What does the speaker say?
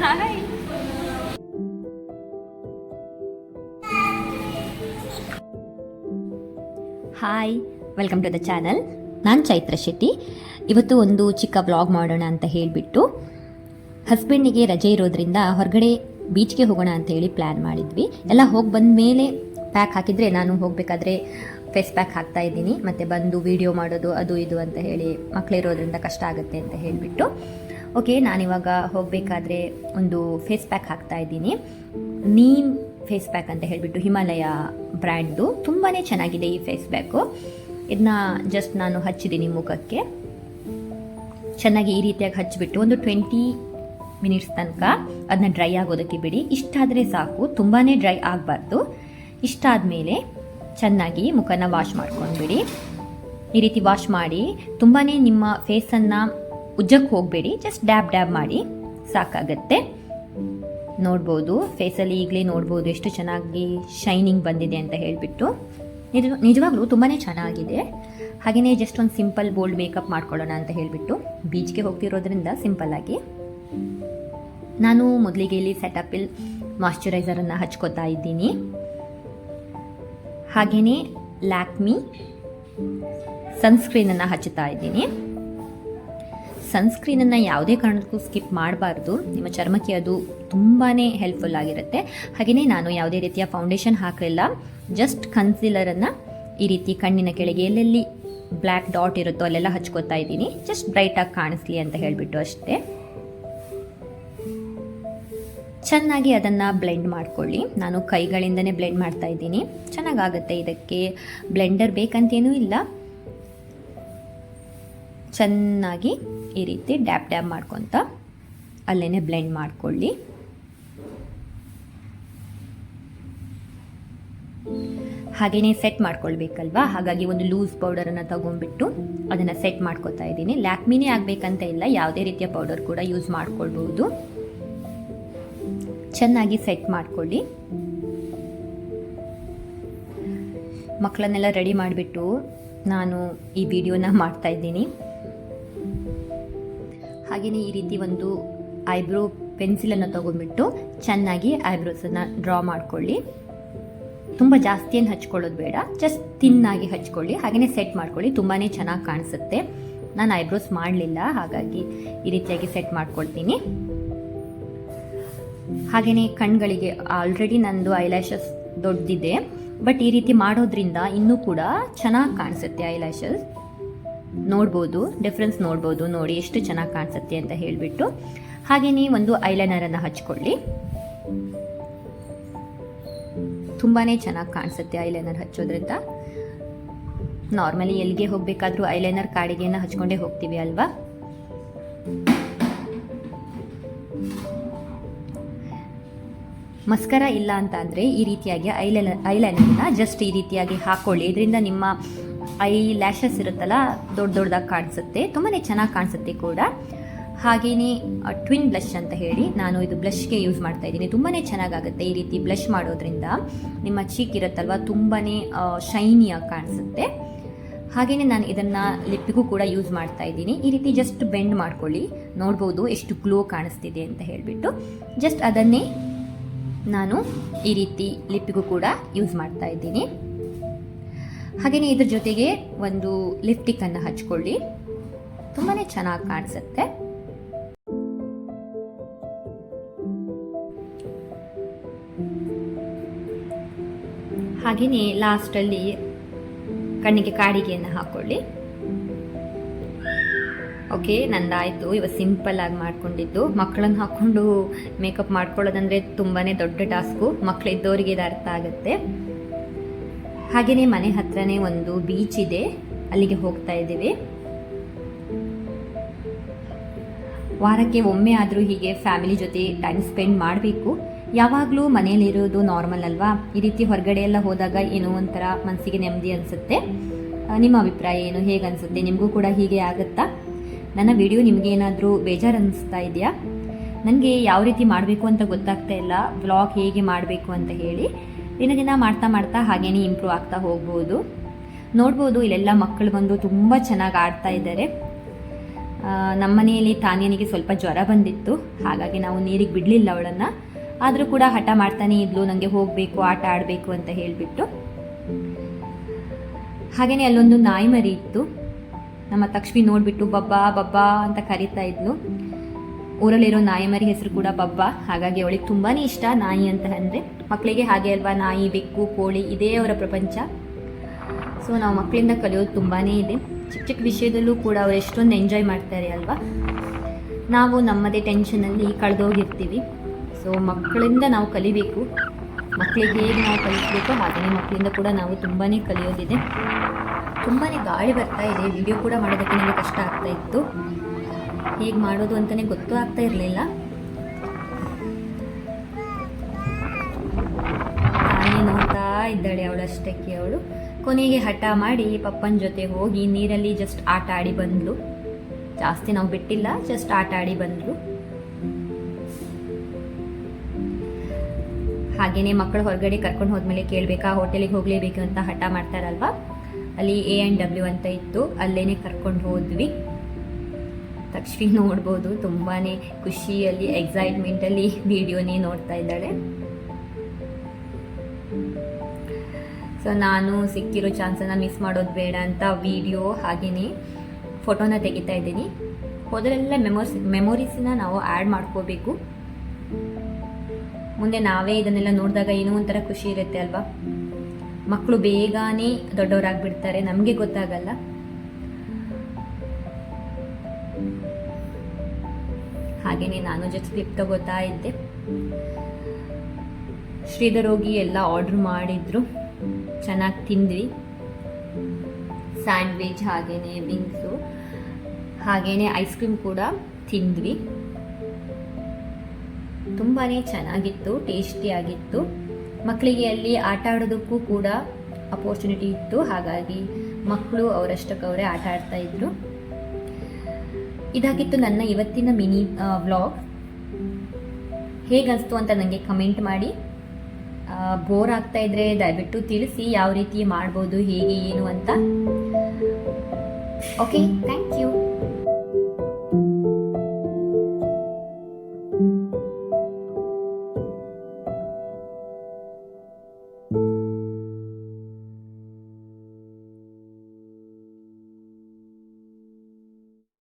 Hi hi welcome to the channel ನಾನು ಚೈತ್ರ ಶೆಟ್ಟಿ. ಇವತ್ತು ಒಂದು ಚಿಕ್ಕ ವ್ಲಾಗ್ ಮಾಡೋಣ ಅಂತ ಹೇಳಿಬಿಟ್ಟು ಹಸ್ಬೆಂಡಿಗೆ ರಜೆ ಇರೋದ್ರಿಂದ ಹೊರಗಡೆ ಬೀಚ್ಗೆ ಹೋಗೋಣ ಅಂತ ಹೇಳಿ ಪ್ಲ್ಯಾನ್ ಮಾಡಿದ್ವಿ. ಎಲ್ಲ ಹೋಗಿ ಬಂದ ಮೇಲೆ ಪ್ಯಾಕ್ ಹಾಕಿದರೆ ನಾನು ಹೋಗಬೇಕಾದ್ರೆ ಫೇಸ್ ಪ್ಯಾಕ್ ಹಾಕ್ತಾ ಇದ್ದೀನಿ. ಮತ್ತು ಬಂದು ವೀಡಿಯೋ ಮಾಡೋದು, ಅದು ಇದು ಅಂತ ಹೇಳಿ ಮಕ್ಕಳಿರೋದ್ರಿಂದ ಕಷ್ಟ ಆಗುತ್ತೆ ಅಂತ ಹೇಳಿಬಿಟ್ಟು ಓಕೆ ನಾನಿವಾಗ ಹೋಗಬೇಕಾದ್ರೆ ಒಂದು ಫೇಸ್ ಪ್ಯಾಕ್ ಹಾಕ್ತಾ ಇದ್ದೀನಿ. ನೀಮ್ ಫೇಸ್ ಪ್ಯಾಕ್ ಅಂತ ಹೇಳಿಬಿಟ್ಟು ಹಿಮಾಲಯ ಬ್ರ್ಯಾಂಡ್ದು. ತುಂಬಾ ಚೆನ್ನಾಗಿದೆ ಈ ಫೇಸ್ ಪ್ಯಾಕು ಇದನ್ನ ಜಸ್ಟ್ ನಾನು ಹಚ್ಚಿದ್ದೀನಿ ಮುಖಕ್ಕೆ. ಚೆನ್ನಾಗಿ ಈ ರೀತಿಯಾಗಿ ಹಚ್ಚಿಬಿಟ್ಟು ಒಂದು ಟ್ವೆಂಟಿ ಮಿನಿಟ್ಸ್ ತನಕ ಅದನ್ನ ಡ್ರೈ ಆಗೋದಕ್ಕೆ ಬಿಡಿ. ಇಷ್ಟಾದರೆ ಸಾಕು ತುಂಬಾ ಡ್ರೈ ಆಗಬಾರ್ದು. ಇಷ್ಟಾದ ಮೇಲೆ ಚೆನ್ನಾಗಿ ಮುಖನ ವಾಶ್ ಮಾಡ್ಕೊಂಡ್ಬಿಡಿ. ಈ ರೀತಿ ವಾಶ್ ಮಾಡಿ ತುಂಬಾ ನಿಮ್ಮ ಫೇಸನ್ನು ಉಜ್ಜಕ್ಕೆ ಹೋಗಬೇಡಿ ಜಸ್ಟ್ ಡ್ಯಾಬ್ ಡ್ಯಾಬ್ ಮಾಡಿ, ಸಾಕಾಗತ್ತೆ. ನೋಡ್ಬೋದು ಫೇಸಲ್ಲಿ ಈಗಲೇ ನೋಡ್ಬೋದು ಎಷ್ಟು ಚೆನ್ನಾಗಿ ಶೈನಿಂಗ್ ಬಂದಿದೆ ಅಂತ ಹೇಳಿಬಿಟ್ಟು. ನಿಜ ನಿಜವಾಗ್ಲೂ ತುಂಬಾ ಚೆನ್ನಾಗಿದೆ. ಹಾಗೆಯೇ ಜಸ್ಟ್ ಒಂದು ಸಿಂಪಲ್ ಬೋಲ್ಡ್ ಮೇಕಪ್ ಮಾಡ್ಕೊಳ್ಳೋಣ ಅಂತ ಹೇಳಿಬಿಟ್ಟು ಬೀಚ್ಗೆ ಹೋಗ್ತಿರೋದ್ರಿಂದ ಸಿಂಪಲ್ಲಾಗಿ ನಾನು ಮೊದಲಿಗೆ ಇಲ್ಲಿ ಸೆಟಪಿಲ್ ಮಾಯಶ್ಚರೈಸರನ್ನು ಹಚ್ಕೋತಾ ಇದ್ದೀನಿ. ಹಾಗೆಯೇ ಲ್ಯಾಕ್ಮಿ ಸನ್ಸ್ಕ್ರೀನನ್ನು ಹಚ್ಚುತ್ತಾ ಇದ್ದೀನಿ. ಸನ್ಸ್ಕ್ರೀನನ್ನು ಯಾವುದೇ ಕಾರಣಕ್ಕೂ ಸ್ಕಿಪ್ ಮಾಡಬಾರ್ದು. ನಿಮ್ಮ ಚರ್ಮಕ್ಕೆ ಅದು ತುಂಬಾ ಹೆಲ್ಪ್ಫುಲ್ ಆಗಿರುತ್ತೆ. ಹಾಗೆಯೇ ನಾನು ಯಾವುದೇ ರೀತಿಯ ಫೌಂಡೇಶನ್ ಹಾಕಲಿಲ್ಲ. ಜಸ್ಟ್ ಕನ್ಸಿಲರನ್ನು ಈ ರೀತಿ ಕಣ್ಣಿನ ಕೆಳಗೆ ಎಲ್ಲೆಲ್ಲಿ ಬ್ಲ್ಯಾಕ್ ಡಾಟ್ ಇರುತ್ತೋ ಅಲ್ಲೆಲ್ಲ ಹಚ್ಕೋತಾ ಇದ್ದೀನಿ. ಜಸ್ಟ್ ಬ್ರೈಟಾಗಿ ಕಾಣಿಸ್ಲಿ ಅಂತ ಹೇಳಿಬಿಟ್ಟು ಅಷ್ಟೇ. ಚೆನ್ನಾಗಿ ಅದನ್ನು ಬ್ಲೆಂಡ್ ಮಾಡ್ಕೊಳ್ಳಿ. ನಾನು ಕೈಗಳಿಂದನೇ ಬ್ಲೆಂಡ್ ಮಾಡ್ತಾ ಇದ್ದೀನಿ. ಚೆನ್ನಾಗಾಗುತ್ತೆ ಇದಕ್ಕೆ. ಬ್ಲೆಂಡರ್ ಬೇಕಂತೇನೂ ಇಲ್ಲ. ಚೆನ್ನಾಗಿ ಈ ರೀತಿ ಡ್ಯಾಬ್ ಡ್ಯಾಬ್ ಮಾಡ್ಕೊತ ಅಲ್ಲೇ ಬ್ಲೆಂಡ್ ಮಾಡ್ಕೊಳ್ಳಿ. ಹಾಗೆಯೇ ಸೆಟ್ ಮಾಡ್ಕೊಳ್ಬೇಕಲ್ವಾ? ಹಾಗಾಗಿ ಒಂದು ಲೂಸ್ ಪೌಡರನ್ನು ತಗೊಂಡ್ಬಿಟ್ಟು ಅದನ್ನು ಸೆಟ್ ಮಾಡ್ಕೊತಾ ಇದ್ದೀನಿ. ಲ್ಯಾಕ್ಮಿನೇ ಆಗಬೇಕಂತ ಇಲ್ಲ, ಯಾವುದೇ ರೀತಿಯ ಪೌಡರ್ ಕೂಡ ಯೂಸ್ ಮಾಡ್ಕೊಳ್ಬಹುದು. ಚೆನ್ನಾಗಿ ಸೆಟ್ ಮಾಡ್ಕೊಳ್ಳಿ. ಮಕ್ಕಳನ್ನೆಲ್ಲ ರೆಡಿ ಮಾಡಿಬಿಟ್ಟು ನಾನು ಈ ವಿಡಿಯೋನ ಮಾಡ್ತಾ ಇದ್ದೀನಿ. ಹಾಗೆಯೇ ಈ ರೀತಿ ಒಂದು ಐಬ್ರೋ ಪೆನ್ಸಿಲನ್ನು ತಗೊಂಡ್ಬಿಟ್ಟು ಚೆನ್ನಾಗಿ ಐಬ್ರೋಸನ್ನು ಡ್ರಾ ಮಾಡ್ಕೊಳ್ಳಿ. ತುಂಬ ಜಾಸ್ತಿ ಏನು ಹಚ್ಕೊಳ್ಳೋದು ಬೇಡ, ಜಸ್ಟ್ ತಿನ್ನಾಗಿ ಹಚ್ಕೊಳ್ಳಿ ಹಾಗೆಯೇ ಸೆಟ್ ಮಾಡ್ಕೊಳ್ಳಿ ತುಂಬಾ ಚೆನ್ನಾಗಿ ಕಾಣಿಸುತ್ತೆ. ನಾನು ಐಬ್ರೋಸ್ ಮಾಡಲಿಲ್ಲ, ಹಾಗಾಗಿ ಈ ರೀತಿಯಾಗಿ ಸೆಟ್ ಮಾಡ್ಕೊಳ್ತೀನಿ. ಹಾಗೆಯೇ ಕಣ್ಗಳಿಗೆ ಆಲ್ರೆಡಿ ನಂದು ಐಲ್ಯಾಶಸ್ ದೊಡ್ಡದಿದೆ ಬಟ್ ಈ ರೀತಿ ಮಾಡೋದ್ರಿಂದ ಇನ್ನೂ ಕೂಡ ಚೆನ್ನಾಗಿ ಕಾಣಿಸುತ್ತೆ ಐಲ್ಯಾಶಸ್ ನೋಡ್ಬೋದು ಡಿಫ್ರೆನ್ಸ್ ನೋಡ್ಬೋದು, ನೋಡಿ ಎಷ್ಟು ಚೆನ್ನಾಗಿ ಕಾಣಿಸುತ್ತೆ ಅಂತ ಹೇಳಿಬಿಟ್ಟು. ಹಾಗೆಯೇ ಒಂದು ಐಲೈನರನ್ನು ಹಚ್ಕೊಳ್ಳಿ. ತುಂಬಾ ಚೆನ್ನಾಗಿ ಕಾಣಿಸುತ್ತೆ ಐಲೈನರ್ ಹಚ್ಚೋದ್ರಿಂದ. ನಾರ್ಮಲಿ ಎಲ್ಲಿಗೆ ಹೋಗಬೇಕಾದ್ರೂ ಐಲೈನರ್ ಕಾಡಿಗೆಯನ್ನು ಹಚ್ಕೊಂಡೇ ಹೋಗ್ತೀವಿ ಅಲ್ವಾ? ಮಸ್ಕರ ಇಲ್ಲ ಅಂತ ಅಂದರೆ ಈ ರೀತಿಯಾಗಿ ಐಲೈನರ್ ಐಲೈನರ್ನ ಜಸ್ಟ್ ಈ ರೀತಿಯಾಗಿ ಹಾಕ್ಕೊಳ್ಳಿ ಇದರಿಂದ ನಿಮ್ಮ ಐ ಲ್ಯಾಶಸ್ ಇರುತ್ತಲ್ಲ, ದೊಡ್ಡ ದೊಡ್ಡದಾಗಿ ಕಾಣಿಸುತ್ತೆ ತುಂಬಾ ಚೆನ್ನಾಗಿ ಕಾಣಿಸುತ್ತೆ ಕೂಡ. ಹಾಗೆಯೇ ಟ್ವಿನ್ ಬ್ಲಷ್ ಅಂತ ಹೇಳಿ ನಾನು ಇದು ಬ್ಲಷ್ಗೆ ಯೂಸ್ ಮಾಡ್ತಾ ಇದ್ದೀನಿ. ತುಂಬಾ ಚೆನ್ನಾಗಾಗುತ್ತೆ ಈ ರೀತಿ ಬ್ಲಷ್ ಮಾಡೋದ್ರಿಂದ. ನಿಮ್ಮ ಚೀಕ್ ಇರುತ್ತಲ್ವ ತುಂಬಾ ಶೈನಿಯಾಗಿ ಕಾಣಿಸುತ್ತೆ. ಹಾಗೆಯೇ ನಾನು ಇದನ್ನು ಲಿಪ್ಪಿಗೂ ಕೂಡ ಯೂಸ್ ಮಾಡ್ತಾ ಇದ್ದೀನಿ. ಈ ರೀತಿ ಜಸ್ಟ್ ಬೆಂಡ್ ಮಾಡ್ಕೊಳ್ಳಿ. ನೋಡ್ಬೋದು ಎಷ್ಟು ಗ್ಲೋ ಕಾಣಿಸ್ತಿದೆ ಅಂತ ಹೇಳಿಬಿಟ್ಟು. ಜಸ್ಟ್ ಅದನ್ನೇ ನಾನು ಈ ರೀತಿ ಲಿಪ್ಪಿಗೂ ಕೂಡ ಯೂಸ್ ಮಾಡ್ತಾ ಇದ್ದೀನಿ. ಹಾಗೆಯೇ ಇದ್ರ ಜೊತೆಗೆ ಒಂದು ಲಿಪ್ಟಿಕ್ಕನ್ನು ಹಚ್ಕೊಳ್ಳಿ. ತುಂಬಾ ಚೆನ್ನಾಗಿ ಕಾಣಿಸುತ್ತೆ. ಹಾಗೆಯೇ ಲಾಸ್ಟಲ್ಲಿ ಕಣ್ಣಿಗೆ ಕಾಡಿಗೆಯನ್ನು ಹಾಕ್ಕೊಳ್ಳಿ ಓಕೆ, ನಂದಾಯಿತು. ಇವತ್ತು ಸಿಂಪಲ್ ಆಗಿ ಮಾಡ್ಕೊಂಡಿದ್ದು. ಮಕ್ಕಳನ್ನು ಹಾಕ್ಕೊಂಡು ಮೇಕಪ್ ಮಾಡ್ಕೊಳ್ಳೋದಂದರೆ ತುಂಬಾ ದೊಡ್ಡ ಟಾಸ್ಕು ಮಕ್ಕಳಿದ್ದವರಿಗೆ ಇದು ಅರ್ಥ ಆಗುತ್ತೆ. ಹಾಗೆಯೇ ಮನೆ ಹತ್ರನೇ ಒಂದು ಬೀಚ್ ಇದೆ. ಅಲ್ಲಿಗೆ ಹೋಗ್ತಾ ಇದ್ದೀವಿ. ವಾರಕ್ಕೆ ಒಮ್ಮೆ ಆದರೂ ಹೀಗೆ ಫ್ಯಾಮಿಲಿ ಜೊತೆ ಟೈಮ್ ಸ್ಪೆಂಡ್ ಮಾಡಬೇಕು. ಯಾವಾಗಲೂ ಮನೇಲಿರೋದು ನಾರ್ಮಲ್ ಅಲ್ವಾ? ಈ ರೀತಿ ಹೊರಗಡೆ ಎಲ್ಲ ಹೋದಾಗ ಏನೋ ಒಂಥರ ಮನಸ್ಸಿಗೆ ನೆಮ್ಮದಿ ಅನಿಸುತ್ತೆ. ನಿಮ್ಮ ಅಭಿಪ್ರಾಯ ಏನು? ಹೇಗೆ ಅನಿಸುತ್ತೆ? ನಿಮಗೂ ಕೂಡ ಹೀಗೆ ಆಗುತ್ತಾ? ನನ್ನ ವಿಡಿಯೋ ನಿಮಗೆ ಏನಾದರೂ ಬೇಜಾರು ಅನಿಸ್ತಾ ಇದೆಯಾ? ನನಗೆ ಯಾವ ರೀತಿ ಮಾಡಬೇಕು ಅಂತ ಗೊತ್ತಾಗ್ತಾ ಇಲ್ಲ. ವ್ಲಾಗ್ ಹೇಗೆ ಮಾಡಬೇಕು ಅಂತ ಹೇಳಿ. ದಿನ ದಿನ ಮಾಡ್ತಾ ಮಾಡ್ತಾ ಹಾಗೇನೆ ಇಂಪ್ರೂವ್ ಆಗ್ತಾ ಹೋಗ್ಬೋದು. ನೋಡ್ಬೋದು ಇಲ್ಲೆಲ್ಲ ಮಕ್ಕಳು ಬಂದು ತುಂಬ ಚೆನ್ನಾಗಿ ಆಡ್ತಾ ಇದ್ದಾರೆ ನಮ್ಮ ಮನೆಯಲ್ಲಿ ತಾನಿಯನಿಗೆ ಸ್ವಲ್ಪ ಜ್ವರ ಬಂದಿತ್ತು. ಹಾಗಾಗಿ ನಾವು ನೀರಿಗೆ ಬಿಡಲಿಲ್ಲ ಅವಳನ್ನು. ಆದರೂ ಕೂಡ ಹಠ ಮಾಡ್ತಾನೆ ಇದ್ಲು ನನಗೆ ಹೋಗಬೇಕು, ಆಟ ಆಡಬೇಕು ಅಂತ ಹೇಳಿಬಿಟ್ಟು. ಹಾಗೆಯೇ ಅಲ್ಲೊಂದು ನಾಯಿ ಮರಿ ಇತ್ತು. ನಮ್ಮ ತಕ್ಷ್ಮಿ ನೋಡಿಬಿಟ್ಟು ಬಬ್ಬಾ ಬಬ್ಬಾ ಅಂತ ಕರೀತಾ ಇದ್ಲು. ಊರಲ್ಲಿರೋ ನಾಯಿ ಮರಿ ಹೆಸರು ಕೂಡ ಬಬ್ಬ ಹಾಗಾಗಿ ಅವಳಿಗೆ ತುಂಬಾ ಇಷ್ಟ ನಾಯಿ ಅಂತ ಅಂದರೆ. ಮಕ್ಕಳಿಗೆ ಹಾಗೆ ಅಲ್ವಾ, ನಾಯಿ, ಬೆಕ್ಕು, ಕೋಳಿ, ಇದೇ ಅವರ ಪ್ರಪಂಚ. ಸೊ ನಾವು ಮಕ್ಕಳಿಂದ ಕಲಿಯೋದು ತುಂಬಾ ಇದೆ. ಚಿಕ್ಕ ಚಿಕ್ಕ ವಿಷಯದಲ್ಲೂ ಕೂಡ ಅವ್ರು ಎಷ್ಟೊಂದು ಎಂಜಾಯ್ ಮಾಡ್ತಾರೆ ಅಲ್ವಾ? ನಾವು ನಮ್ಮದೇ ಟೆನ್ಷನಲ್ಲಿ ಕಳೆದೋಗಿರ್ತೀವಿ. ಸೊ ಮಕ್ಕಳಿಂದ ನಾವು ಕಲಿಬೇಕು. ಮಕ್ಕಳಿಗೆ ಹೇಗೆ ನಾವು ಕಲಿಸಬೇಕು ಹಾಗೆಯೇ ಮಕ್ಕಳಿಂದ ಕೂಡ ನಾವು ತುಂಬಾ ಕಲಿಯೋದಿದೆ. ತುಂಬಾ ಗಾಳಿ ಬರ್ತಾ ಇದೆ. ವಿಡಿಯೋ ಕೂಡ ಮಾಡೋದಕ್ಕೆ ನನಗೆ ಕಷ್ಟ ಆಗ್ತಾ ಇತ್ತು. ಹೇಗೆ ಮಾಡೋದು ಅಂತಲೇ ಗೊತ್ತೂ ಆಗ್ತಾ ಇರಲಿಲ್ಲ. ತಾನೇ ನೋಡ್ತಾ ಇದ್ದಾಳೆ ಅವಳಷ್ಟಕ್ಕೆ ಅವಳು ಕೊನೆಗೆ ಹಠ ಮಾಡಿ ಪಪ್ಪನ ಜೊತೆ ಹೋಗಿ ನೀರಲ್ಲಿ ಜಸ್ಟ್ ಆಟ ಆಡಿ ಬಂದ್ಲು. ಜಾಸ್ತಿ ನಾವು ಬಿಟ್ಟಿಲ್ಲ ಜಸ್ಟ್ ಆಟ ಆಡಿ ಬಂದ್ಲು. ಹಾಗೇನೆ ಮಕ್ಕಳು ಹೊರಗಡೆ ಕರ್ಕೊಂಡು ಹೋದ್ಮೇಲೆ ಕೇಳಬೇಕಾ, ಹೋಟೆಲಿಗೆ ಹೋಗಲೇಬೇಕು ಅಂತ ಹಠ ಮಾಡ್ತಾರಲ್ವಾ? ಅಲ್ಲಿ ಎ ಆ್ಯಂಡ್ ಡಬ್ಲ್ಯೂ ಅಂತ ಇತ್ತು, ಅಲ್ಲೇನೆ ಕರ್ಕೊಂಡು ಹೋದ್ವಿ. ತಕ್ಷಣ ನೋಡ್ಬೋದು. ತುಂಬಾ ಖುಷಿಯಲ್ಲಿ ಎಕ್ಸೈಟ್ಮೆಂಟಲ್ಲಿ ವಿಡಿಯೋನೇ ನೋಡ್ತಾ ಇದ್ದಾಳೆ. ಸೊ ನಾನು ಸಿಕ್ಕಿರೋ ಚಾನ್ಸನ್ನು ಮಿಸ್ ಮಾಡೋದು ಬೇಡ ಅಂತ ವಿಡಿಯೋ ಹಾಗೆಯೇ ಫೋಟೋನ ತೆಗಿತಾ ಇದ್ದೀನಿ. ಹೋದರೆಲ್ಲ ಮೆಮೊರಿ ಮೆಮೊರೀಸನ್ನ ನಾವು ಆ್ಯಡ್ ಮಾಡ್ಕೋಬೇಕು. ಮುಂದೆ ನಾವೇ ಇದನ್ನೆಲ್ಲ ನೋಡಿದಾಗ ಏನೋ ಒಂಥರ ಖುಷಿ ಇರುತ್ತೆ ಅಲ್ವಾ? ಮಕ್ಕಳು ಬೇಗನೆ ದೊಡ್ಡವರಾಗಿಬಿಡ್ತಾರೆ. ನಮಗೆ ಗೊತ್ತಾಗಲ್ಲ. ಹಾಗೆಯೇ ನಾನು ಜೊತೆ ಕ್ಲಿಪ್ ತಗೋತಾ ಇದ್ದೆ. ಶ್ರೀಧರೋಗಿ ಎಲ್ಲ ಆರ್ಡರ್ ಮಾಡಿದ್ರು. ಚೆನ್ನಾಗಿ ತಿಂದ್ವಿ. ಸ್ಯಾಂಡ್ವಿಚ್ ಹಾಗೆಯೇ ವಿಂಗ್ಸು ಹಾಗೆಯೇ ಐಸ್ ಕ್ರೀಮ್ ಕೂಡ ತಿಂದ್ವಿ. ತುಂಬಾ ಚೆನ್ನಾಗಿತ್ತು ಟೇಸ್ಟಿಯಾಗಿತ್ತು ಮಕ್ಕಳಿಗೆ ಅಲ್ಲಿ ಆಟ ಆಡೋದಕ್ಕೂ ಕೂಡ ಅಪೋರ್ಚುನಿಟಿ ಇತ್ತು. ಹಾಗಾಗಿ ಮಕ್ಕಳು ಅವರಷ್ಟಕ್ಕವರೇ ಆಟ ಆಡ್ತಾ ಇದ್ರು. ಇದಾಗಿತ್ತು ನನ್ನ ಇವತ್ತಿನ ಮಿನಿ ವ್ಲಾಗ್ ಹೇಗನ್ನಿಸ್ತು ಅಂತ ನನಗೆ ಕಮೆಂಟ್ ಮಾಡಿ. ಬೋರ್ ಆಗ್ತಾ ಇದ್ರೆ ದಯವಿಟ್ಟು ತಿಳಿಸಿ ಯಾವ ರೀತಿ ಮಾಡ್ಬೋದು, ಹೇಗೆ, ಏನು ಅಂತ. Okay thank you